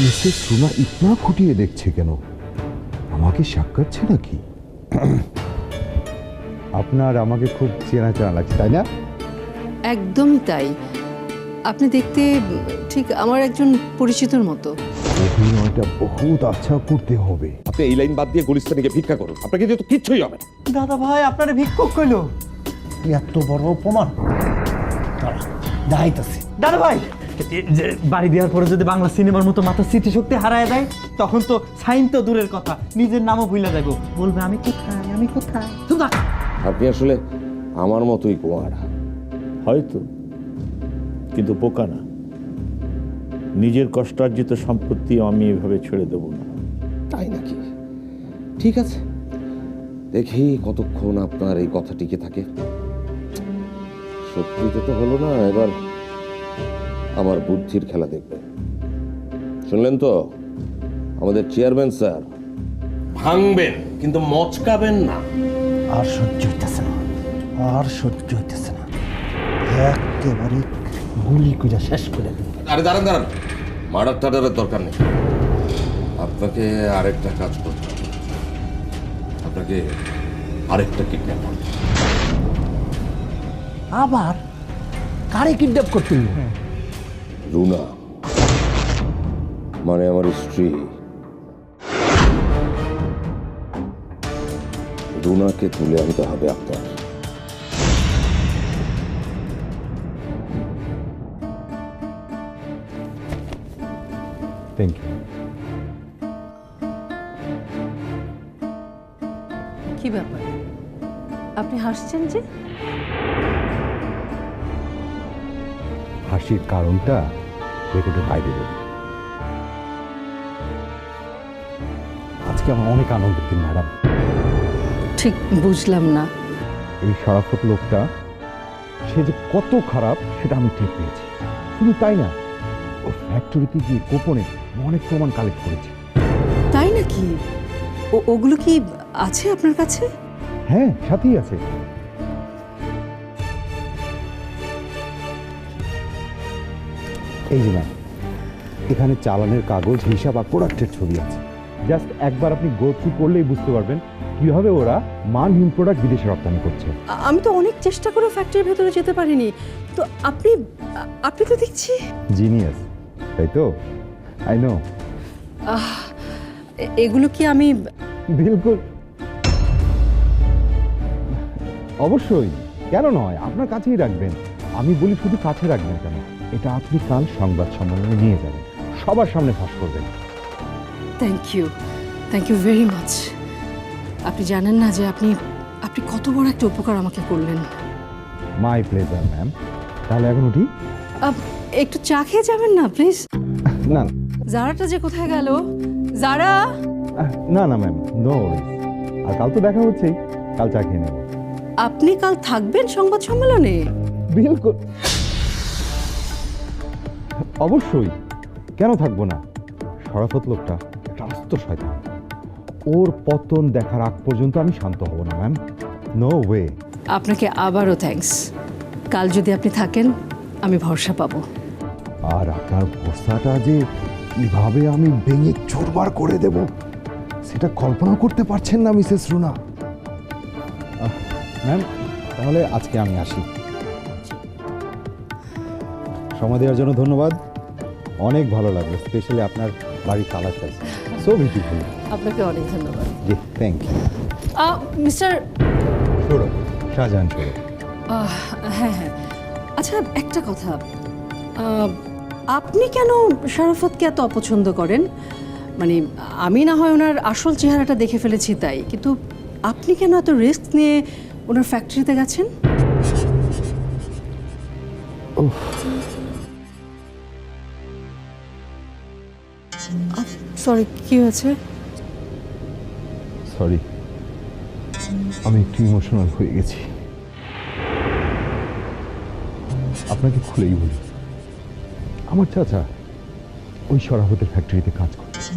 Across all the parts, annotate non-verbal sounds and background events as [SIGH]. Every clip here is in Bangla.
মিসেস সোনা ইতনা খুঁটিয়ে দেখছে কেন? আমাকে সাক্ষাৎছে নাকি? আপনার আমাকে খুব চেনা চেনা লাগছে তাই না? একদমই তাই। আপনি দেখতে ঠিক আমার একজন পরিচিতর মতো। অভিনয়টা বহুত আচ্ছা করতে হবে। আপনি এই লাইন বাদ দিয়ে গুলিস্তানিকে ভিক্ষা করুন। আপনাকে দিয়ে তো কিচ্ছুই হবে না। দাদা ভাই আপনারা ভিক্ষুক কইল। এত বড় অপমান? দাঁড়া দাদা ভাই! যে বাড়ি দেওয়ার পরে যদি বাংলা সিনেমার মতো মাথা স্মৃতিশক্তি হারায় দেয় তখন তো সাইন তো দূরের কথা নিজের নামও ভুলে যাব বলবে আমি কোথায়? আমি কোথায়? আপনি আসলে আমার মতোই কুমার। হয়তো। কিন্তু পোকা না। নিজের কষ্টার্জিত সম্পত্তি আমি এভাবে ছেড়ে দেব না। তাই নাকি? ঠিক আছে। দেখি কতক্ষণ আপনার এই কথা টিকে থাকে। সত্যিতে তো হলো না এবার আমার বুদ্ধির খেলা দেখবেন শুনলেন তো? আমাদের চেয়ারম্যান স্যার। ভাঙবেন কিন্তু মচকাবেন না। আর সহ্য হইতেছে না। আর সহ্য হইতেছে না। একেবারে গুলি করে শেষ করে দেব আরে দাঁড়ান দাঁড়ান। মার্ডার টার্ডারের দরকার নেই। আপনাকে আরেকটা কাজ করতে হবে। আপনাকে আরেকটা কিডন্যাপ করতে আবার কারে কিডন্যাপ করতে? রুনা মানে আমার স্ত্রী। রুনাকে তুলে আনতে হবে আপনার। থ্যাংক ইউ কি ব্যাপার? আপনি হাসছেন যে? হাসির কারণটা রেকর্ডের বাইরে বলি আজকে আমার অনেক আনন্দের দিন ম্যাডাম। ঠিক বুঝলাম না। এই সারাফত লোকটা সে যে কত খারাপ সেটা আমি ঠিক পেয়েছি। শুধু তাই না ও ফ্যাক্টরিতে গিয়ে গোপনে অনেক প্রমাণ কালেক্ট করেছে। তাই নাকি? ও ওগুলো কি আছে আপনার কাছে? হ্যাঁ সাথেই আছে। এই যে ম্যাম এখানে চালানের কাগজ হিসাব আর প্রোডাক্টের ছবি আছে। জাস্ট একবার আপনি গো থ্রু করলেই বুঝতে পারবেন কীভাবে ওরা মানহীন প্রোডাক্ট বিদেশে রপ্তানি করছে। আমি তো অনেক চেষ্টা করে ফ্যাক্টরির ভেতরে যেতে পারিনি। তো আপনি আপনি তো দেখছি। জিনিয়াস তাই তো? আই নো এগুলো কি আমি বিলকুল। অবশ্যই কেন নয়? আপনার কাছেই রাখবেন। আমি বলি শুধু কাছে রাখবেন কেন? এটা আপনি কাল সংবাদ সম্মেলনে নিয়ে যাবেন। সবার সামনে ফাঁস করবেন। Thank you thank you very much আপনি জানেন না যে আপনি আপনি কত বড় একটা উপকার আমাকে করলেন। মাই প্লেজার ম্যাম তাহলে এখন উঠি। আপ- একটু চা খেয়ে যাবেন না প্লিজ [LAUGHS] না জারাটা যে কোথায় গেল? জারা! আহ, না না ম্যাম নো আর কাল তো দেখা হচ্ছেই। কাল চা খেয়ে নেব। আপনি কাল থাকবেন সংবাদ সম্মেলনে? বিলকুল। অবশ্যই। কেন থাকব না? সরাফত লোকটা। একটা শয়তান। ওর পতন দেখার আগ পর্যন্ত আমি শান্ত হব না ম্যাম। নো ওয়ে আপনাকে আবারও থ্যাঙ্কস কাল যদি আপনি থাকেন আমি ভরসা পাবো। আর আপনার ভরসাটা যে কীভাবে আমি ভেঙে চোরবার করে দেব সেটা কল্পনা করতে পারছেন না মিসেস রুনা। ম্যাম তাহলে আজকে আমি আসি। সময় দেওয়ার জন্য ধন্যবাদ। অনেক ভালো লাগল স্পেশালি আপনার বাড়ি তালা চাইছে সো বিউটিফুল আপনাকে অনেক ধন্যবাদ। জি thank you mister Sourav Shahjahan Sourav হ্যাঁ হ্যাঁ। আচ্ছা একটা কথা। আপনি কেন শারাফতকে এত অপছন্দ করেন? মানে আমি না হয় ওনার আসল চেহারাটা দেখে ফেলেছি তাই কিন্তু আপনি কেন এত রিস্ক নিয়ে ওনার ফ্যাক্টরিতে গেছেন? সরি কি হয়েছে? সরি আমি একটু ইমোশনাল হয়ে গেছি। আপনাকে খুলেই বলি আমার চাচা ওই সরাহতের ফ্যাক্টরিতে কাজ করছে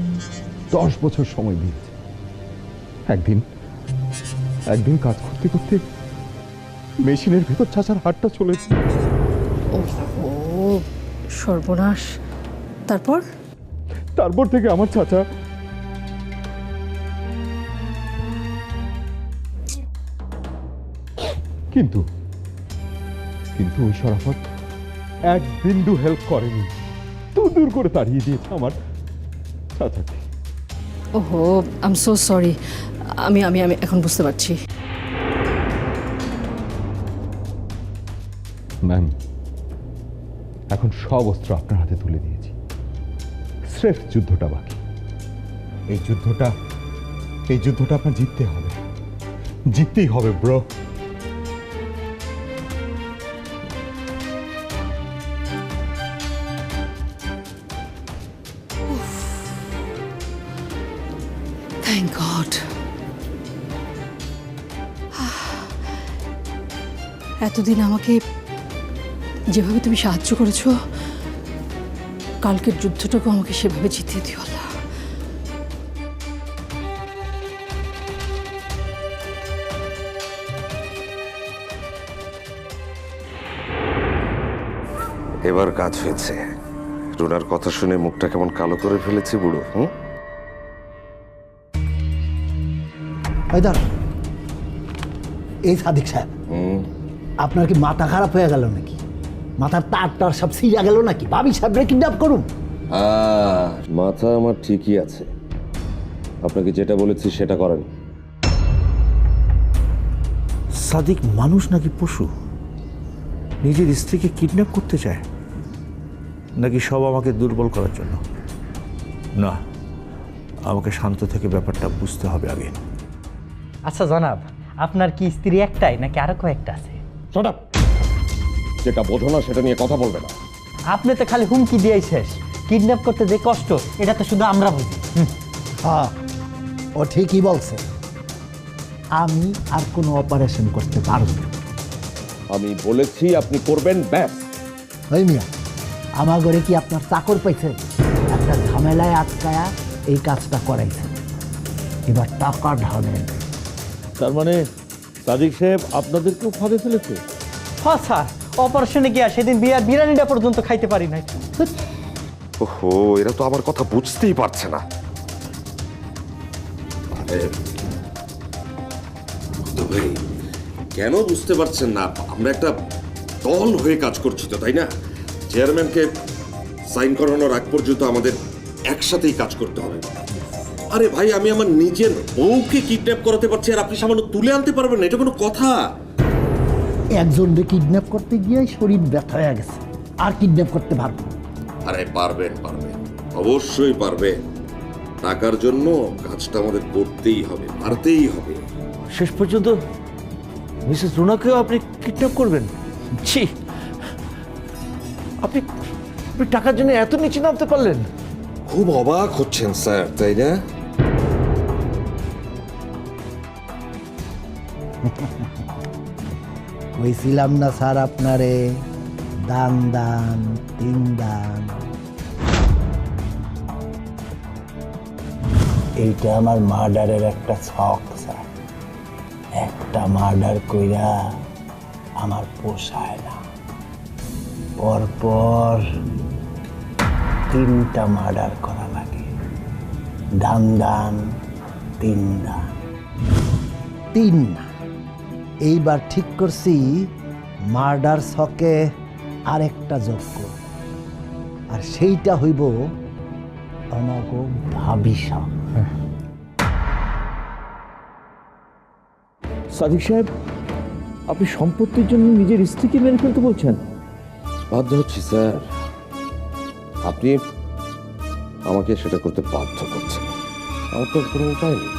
দশ বছর সময় দিয়েছে। একদিন একদিন কাজ করতে করতে মেশিনের ভেতর চাচার হাতটা চলেছে ও সর্বনাশ। তারপর? তারপর থেকে আমার চাচা কিন্তু কিন্তু ওই শরাফত এক বিন্দু হেল্প করেনি। দূর দূর করে তাড়িয়ে দিয়েছে আমার চাচাকে। ওহো আম সো সরি আমি আমি আমি এখন বুঝতে পারছি। ম্যাম এখন সব অস্ত্র আপনার হাতে তুলে দিয়েছি। স্রেফ যুদ্ধটা বাকি। এই যুদ্ধটা এই যুদ্ধটা আপনার জিততে হবে। জিততেই হবে, ব্রো। এতদিন আমাকে যেভাবে তুমি সাহায্য করেছ কালকের যুদ্ধটাকে আমাকে সেভাবে জিতিয়ে দিও আল্লাহ। এবার কাজ হয়েছে। রুনার কথা শুনে মুখটা কেমন কালো করে ফেলেছি বুড়ো হুম? হায়দার এই সাদিক সাহেব আপনার কি মাথা খারাপ হয়ে গেল নাকি? মাথার তার টার সব সিরা গেল নাকি? ভাবি সাহেবরে কিডন্যাপ করুন। আহ, মাথা আমার ঠিকই আছে। আপনাকে যেটা বলেছি সেটা করেন। সাদিক মানুষ নাকি পশু? নিজের স্ত্রীকে কিডন্যাপ করতে চায়? নাকি সব আমাকে দুর্বল করার জন্য? না আমাকে শান্ত থেকে ব্যাপারটা বুঝতে হবে আগে। আচ্ছা জনাব আপনার কি স্ত্রী একটাই নাকি আরও কয়েকটা আছে! যেটা বোঝো না সেটা নিয়ে কথা বলবে না। আপনি তো খালি হুমকি দিয়েই শেষ। কিডন্যাপ করতে যে কষ্ট এটা তো শুধু আমরা বুঝি। হ্যাঁ ও ঠিকই বলছে। আমি আর কোনো অপারেশন করতে পারব না। আমি বলেছি আপনি করবেন ব্যাস। ওই মিয়া আমার ঘরে কি আপনার চাকর পাইছে? একটা ঝামেলায় আটকায়া এই কাজটা করাইছে। এবার টাকা ঢালেন। তার মানে সাদিক সাহেব আপনাদেরকেও ফাঁদে ফেলেছে? হ্যাঁ স্যার। অপারেশনে গিয়া সেদিন বিয়ার বিরিয়ানিটা পর্যন্ত খাইতে পারি নাই। ওহো এরা তো আমার কথা বুঝতেই পারছে না। ভাই কেন বুঝতে পারছেন না? আমরা একটা দল হয়ে কাজ করছি তো তাই না? চেয়ারম্যানকে সাইন করানোর আগ পর্যন্ত আমাদের একসাথেই কাজ করতে হবে। আরে ভাই আমি আমার নিজের বউকে কিডন্যাপ করাতে পারছি আর আপনি সামান্য তুলে আনতে পারবেন না এটা কোনো কথা। একজনকে কিডন্যাপ করতে গিয়ে শরীর ব্যথা হয়ে গেছে। আর কিডন্যাপ করতে পারব। আরে পারবেন পারবেন অবশ্যই পারবেন টাকার জন্য কাজটা আমাদের করতেই হবে পারতেই হবে। শেষ পর্যন্ত মিসেস রুনাকেও আপনি কিডন্যাপ করবেন? ছি আপনি আপনি টাকার জন্য এত নিচে নামতে পারলেন। খুব অবাক হচ্ছেন স্যার তাই না? [LAUGHS] কইছিলাম না স্যার আপনারে? দান দান, তিন দান। এইটা আমার মার্ডারের একটা শখ, স্যার। একটা মার্ডার কইরা আমার পোষায় না। পরপর তিনটা মার্ডার করা লাগে। দান দান, তিন দান। তিন না। এইবার ঠিক করছি মার্ডার ছকে আরেকটা যোগ করব। আর সেইটা হইব অনাগো ভাবিসা সাদিক সাহেব আপনি সম্পত্তির জন্য নিজের স্ত্রীকে মেরে ফেলতে বলছেন? বাধ্য হচ্ছি স্যার। আপনি আমাকে সেটা করতে বাধ্য করছেন। আমার তো কোনো উপায় নেই।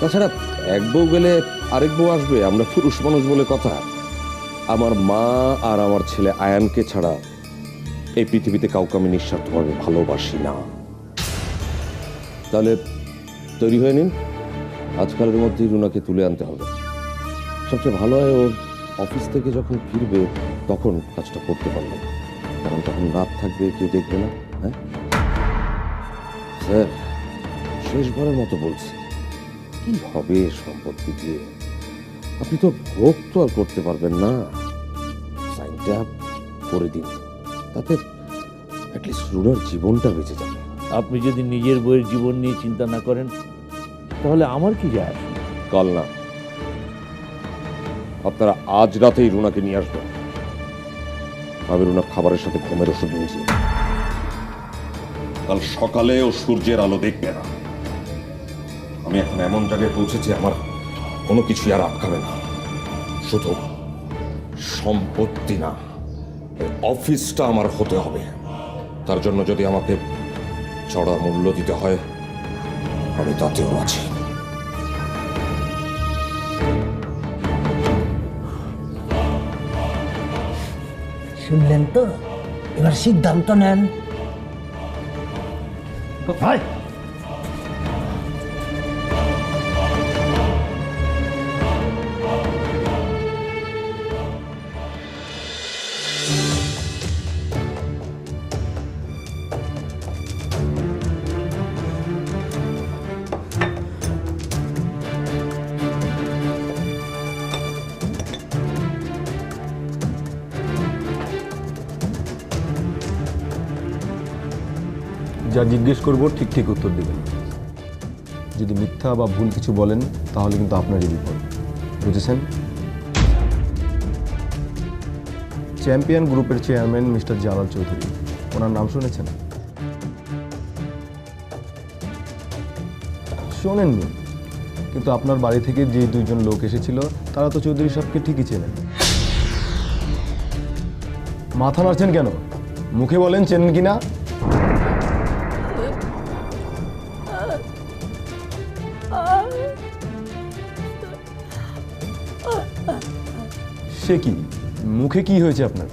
তাছাড়া এক বউ গেলে আরেক বউ আসবে, আমরা পুরুষ মানুষ বলে কথা। আমার মা আর আমার ছেলে আয়ানকে ছাড়া এই পৃথিবীতে কাউকে আমি নিঃস্বার্থভাবে ভালোবাসি না। তাহলে তৈরি হয়ে নিন। আজকালের মধ্যেই রুনাকে তুলে আনতে হবে। সবচেয়ে ভালো হয় ও অফিস থেকে যখন ফিরবে, তখন কাজটা করতে পারবে। কারণ তখন রাত থাকবে, কেউ দেখবে না হ্যাঁ? স্যার, শেষবারের মতো বলছি, কি হবে সম্পত্তি দিয়ে? আপনি তো ভোগ তো আর করতে পারবেন না। সাইনটা করে দিন। তাতে অ্যাটলিস্ট রুনার জীবনটা বেঁচে যাবে। আপনি যদি নিজের বইয়ের জীবন নিয়ে চিন্তা না করেন তাহলে আমার কি যায়? কাল না। আপনারা আজ রাতেই রুনাকে নিয়ে আসবেন। আমি রুনা খাবারের সাথে ঘুমের ওষুধ নিয়েছি কাল সকালে ও সূর্যের আলো দেখবে না। আমি এখন এমন জায়গায় পৌঁছেছি আমার কোনো কিছু আর আটকাবে না। শুধু সম্পত্তি না অফিসটা আমার হতে হবে। তার জন্য যদি আমাকে চড়া মূল্য দিতে হয় আমি তাতেও আছি। শুনলেন তো? এবার সিদ্ধান্ত নেন। ভাই যা জিজ্ঞেস করব, ঠিক ঠিক উত্তর দেবেন। যদি মিথ্যা বা ভুল কিছু বলেন, তাহলে কিন্তু আপনারই বিপদ। বুঝেছেন? চ্যাম্পিয়ন গ্রুপের চেয়ারম্যান মিস্টার জালাল চৌধুরী, ওনার নাম শুনেছেন? শোনেননি। কিন্তু আপনার বাড়ি থেকে যে দুইজন লোক এসেছিল, তারা তো চৌধুরী সাহেবকে ঠিকই চেনেন। মাথা নাড়ছেন কেন? মুখে বলেন চেনেন কিনা? সে কি? মুখে কি হয়েছে আপনার?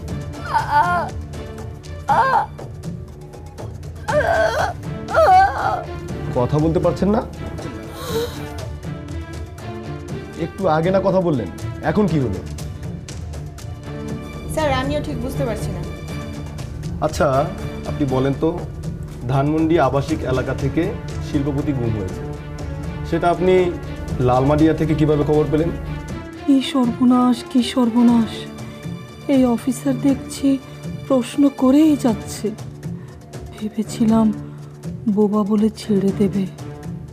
কথা বলতে পারছেন না? একটু আগে না কথা বললেন এখন কি হলো? স্যার আমিও ঠিক বুঝতে পারছি না। আচ্ছা আপনি বলেন তো ধানমন্ডি আবাসিক এলাকা থেকে শিল্পপতি গুম হয়েছে। সেটা আপনি লালমাটিয়া থেকে কীভাবে খবর পেলেন? কি সর্বনাশ কি সর্বনাশ? এই অফিসার দেখছি প্রশ্ন করেই যাচ্ছে। ভেবেছিলাম বোবা বলে ছেড়ে দেবে।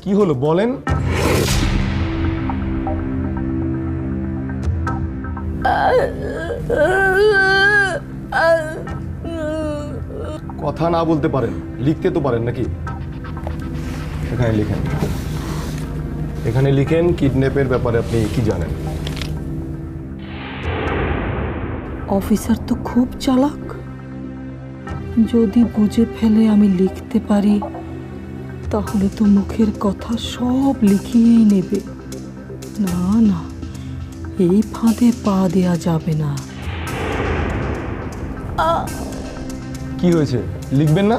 কি হলো বলেন? কথা না বলতে পারেন, লিখতে তো পারেন নাকি? এখানে লিখেন। এখানে লিখেন, কিডন্যাপের ব্যাপারে আপনি কি জানেন? অফিসার তো খুব চালাক। যদি বুঝে ফেলে আমি লিখতে পারি, তাহলে তো মুখের কথা সব লিখিয়েই নেবে। না না, এই ফাঁদে পা দেয়া যাবে না। কি হয়েছে? লিখবেন না?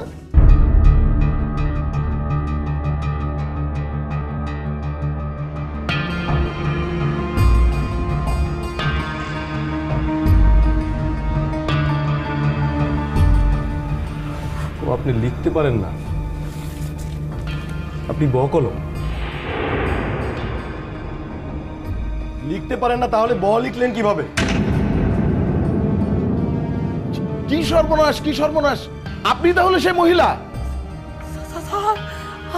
আপনি লিখতে পারেন না। আপনি বকলম। লিখতে পারেন না তাহলে ব লিখলেন কীভাবে? কি সর্বনাশ কি সর্বনাশ? আপনি তাহলে সে মহিলা।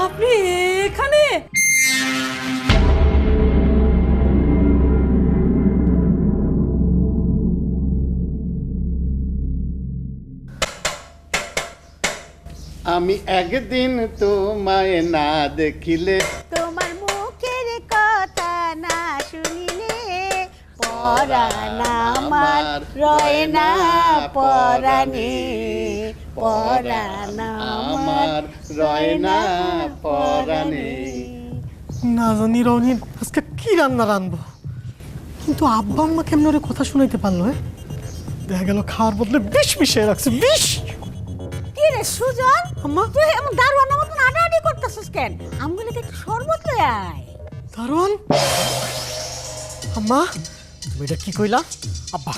আপনি এখানে? আমি একদিন তোমায় না দেখিলে। তোমার মুখের কথা না শুনিলে পরাণ আমার রয় না পরাণে পরাণ। আমার রয় না পরাণে। না জানি রনির আজকে কি রান্না রানবো কিন্তু আব্বা আম্মা কেমন ওরে কথা শুনাইতে পারল হ্যাঁ? দেখা গেল খাওয়ার বদলে বিষ মিশিয়ে রাখছে বিষ! কি রে সুজন আম্মা? তুই এমন দারোয়ানের মতন আটাআটি করতেছিস কেন? আমগুলোকে একটু শরবত লই আয়। দারোয়ান? আম্মা তুমি এটা কি কইলা? আব্বা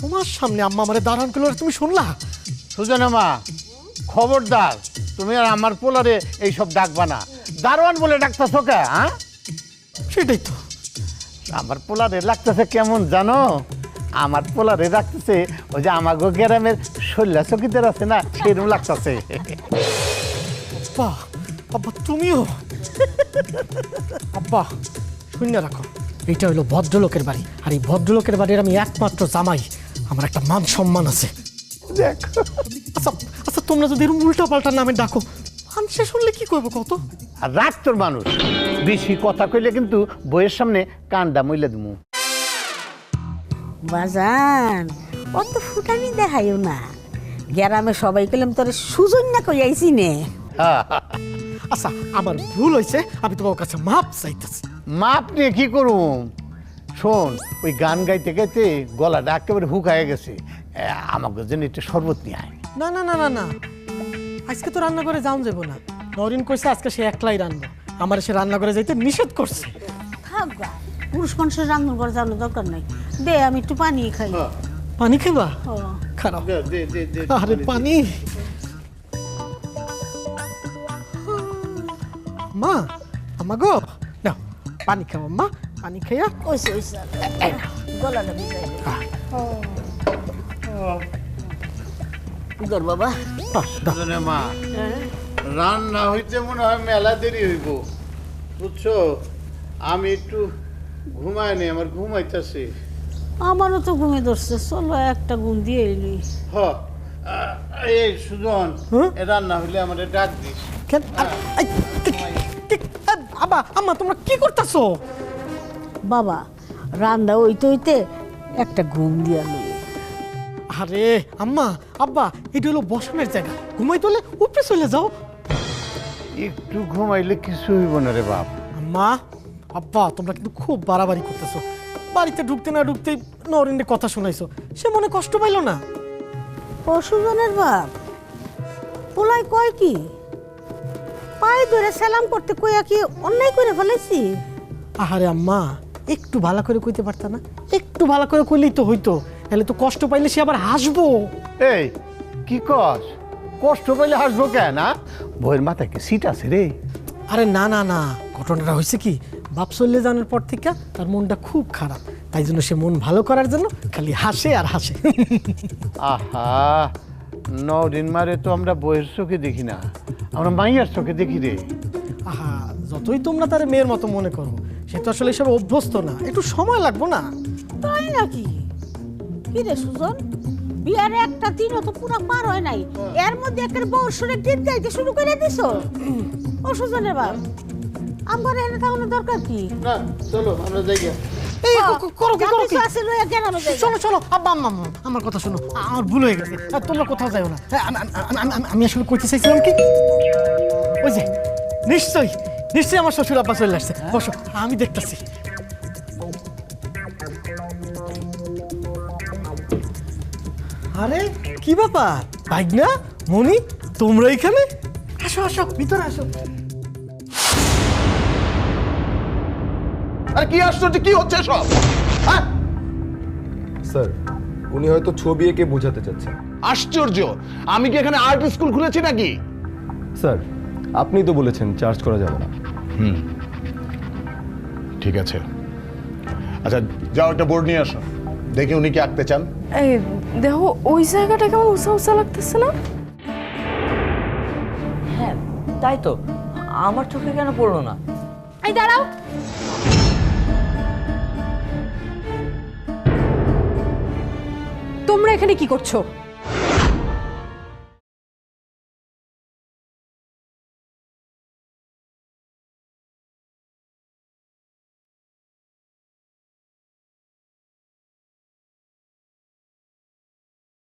তোমার সামনে আম্মা আমারে দারোয়ান তুমি শুনলা? সুজনা মা খবরদার তুমি আর আমার পোলারে এইসব ডাকবা না। দারোয়ান বলে ডাকতেছ কে হ্যাঁ? সেটাই তো। আমার পোলারে লাগতেছে কেমন জানো? আমার পোলারে রাখতেছে ওই যে আমাগো গ্রামের শল্যা চকিদার আছে না সেরকম লাগতেছে। আব্বা আব্বা তুমিও? আব্বা শূন্য রাখো। এইটা হলো ভদ্রলোকের বাড়ি আর এই ভদ্রলোকের বাড়ির আমি একমাত্র জামাই। আমার একটা মান সম্মান আছে। আচ্ছা আচ্ছা তোমরা যদি এরকম উল্টা পাল্টা নামে ডাকো মানুষে শুনলে কি করব কত আর রাগ তোর মানুষ। বেশি কথা কইলে কিন্তু বইয়ের সামনে কান্দা মইলে দিমু। বাজান অত ফুটানি দেখাইও না। গ্রামে সবাই কইলাম তোরে সুজন না কই আইছি নে? [LAUGHS] আচ্ছা আমার ভুল হয়েছে আমি তোমার কাছে মাপ চাইতেছি। মাপ নিয়ে কি করুম? শোন ওই গান গাইতে গাইতে গলাটা একেবারে হুকায় গেছে। এ, আমাকে জন্য একটু শরবত নিয়ে আয়। না না না না না। আজকে তো রান্না করে যাওন যাব না। নরিন কইছে আজকে সে একলাই রান্না। আমার সে রান্না করে যাইতে নিষেধ করছে। থাক গা পুরুষ মানুষের রান্নার ঘরে যাওয়ার দরকার নাই। দে আমি একটু পানি খাই। পানি খাইবা? খারাপ। দে, দে, দে, দে, আরে পানি মা আমা গো নাও পানি খাও মা পানি খাইয়া। ওইসে ওইসে গলাটা ভিজাই দে। ধর বাবা। মা রান্না হইতে মনে হয় মেলা দেরি হইব। বুঝছ? আমি একটু ঘুমাই নেই আমার ঘুমাইতেছে। আমারও তো ঘুমে ধরছে চলো একটা ঘুম দিয়ে এলি। হ এই সুজন রান্না হইলে আমার ডাক দিস। কি- আম্মা তোমরা কি করতেছো? বাবা রান্না হইতে হইতে একটা ঘুম দিয়া লই আরে আম্মা আব্বা এটা হলো বসানোর জায়গা। ঘুমাই তোলে উপরে চলে যাও। একটু ঘুমাইলে কিছু হইব না রে বাপ। আম্মা আব্বা তোমরা কিন্তু খুব বাড়াবাড়ি করতেছো। বাড়িতে ঢুকতে না ঢুকতেই নরেন্দ্রের কথা শোনাইছো। সে মনে কষ্ট পাইলো না? পশুজনের বাপ পোলাই কয় কি? পায়ে ধরে সালাম করতে কইয়া কি অন্যায় করে ফেলেছি? আহারে আম্মা একটু ভালো করে কইতে পারতা না? একটু ভালো করে কইলেই তো হইতো। তাহলে তো কষ্ট পাইলে সে আবার হাসবো। এই কি কস? কষ্ট পাইলে হাসবো কেন না বইয়ের মাথায় কি সিট আছে রে? আরে না না না ঘটনাটা হয়েছে কি? বাপ চললে জানার পর থেকে তার মনটা খুব খারাপ। তাই জন্য সে মন ভালো করার জন্য খালি হাসে আর হাসে। আহা নদিন মারে তো আমরা বইয়ের চোখে দেখি না। আমরা মাইয়ার চোখে দেখি রে। আহা যতই তোমরা তার মেয়ের মতো মনে করো সে তো আসলে এসব অভ্যস্ত না। একটু সময় লাগবো না? তাই নাকি? কি রে সুজন? বিয়ার একটা দিনও তো পুরো পার হয় নাই। এর মধ্যে একটা বউ শুনে গীত গাইতে শুরু করে দিছো। ও সুজনের বাপ। আমার এনে থাকানোর দরকার কি? না চলো আমরা যাই গিয়া। এই করো কি করো কি? চলো চলো আব্বা আম্মা আমার কথা শোনো আমার ভুল হয়ে গেছে। আর তোমরা কোথাও যাও না। হ্যাঁ, আমি- আসলে কইতে চাইছিলাম কি? ওই যে নিশ্চয়ই নিশ্চয়ই আমার শ্বশুর আব্বা চলে আসছে। বসো আমি দেখতেছি। আরে কি ব্যাপার? ভাইগনা মনি তোমরা এখানে? আসো আসো। ভিতরে আসো। আরে কি আশ্চর্য কি হচ্ছে সব? হ্যাঁ? স্যার উনি হয়তো ছবি এঁকে বোঝাতে চাচ্ছেন। আশ্চর্য! আমি কি এখানে আর্ট স্কুল খুলেছি নাকি? স্যার আপনি তো বলেছেন চার্জ করা যাবে না। ঠিক আছে। আচ্ছা যাও একটা বোর্ড নিয়ে আসো। দেখি উনি কি আঁকতে চান। এই দেখো ওই জায়গাটা কেমন উষা উষা লাগতেছে না? হ্যাঁ তাই তো। আমার চোখে কেন পড়ল না? এই দাঁড়াও। তোমরা এখানে কি করছ?